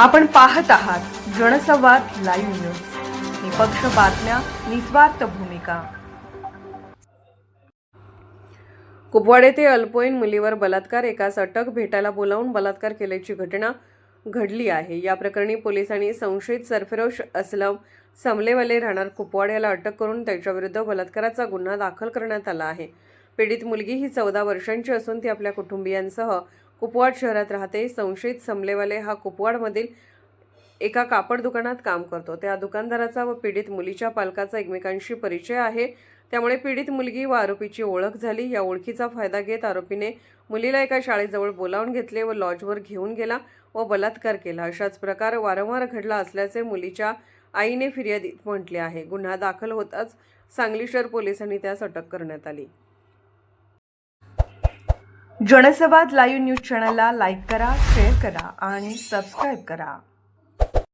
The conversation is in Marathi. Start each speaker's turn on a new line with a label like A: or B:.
A: आपण पाहत आहात जनसंवाद लाईव्ह न्यूज. निपक्ष बातम्या निस्वार्थ भूमिका. कुपवाड येथे अल्पवयीन मुलीवर बलात्कार एकास अटक भेटायला बोलावून बलात्कार केल्याची घटना घडली आहे. या प्रकरणी पोलिसांनी संशयित सरफिरोश असलम समलेवाले राहणार कुपवाड याला अटक करून त्याच्याविरुद्ध बलात्काराचा गुन्हा दाखल करण्यात आला आहे. पीडित मुलगी ही चौदा वर्षांची असून ती आपल्या कुटुंबियांसह कुपवाड शहरात राहते. संशयित समलेवाले हा कुपवाडमधील एका कापड दुकानात काम करतो. त्या दुकानदाराचा व पीडित मुलीच्या पालकाचा एकमेकांशी परिचय आहे. त्यामुळे पीडित मुलगी व आरोपीची ओळख झाली. या ओळखीचा फायदा घेत आरोपीने मुलीला एका शाळेजवळ बोलावून घेतले व लॉजवर घेऊन गेला व बलात्कार केला. अशाच प्रकार वारंवार घडला असल्याचे मुलीच्या आईने फिर्यादीत म्हटले आहे. गुन्हा दाखल होताच सांगली शहर पोलिसांनी त्यास अटक करण्यात आली. जनसंवाद लाईव्ह न्यूज चॅनलला लाईक करा शेअर करा आणि सबस्क्राईब करा.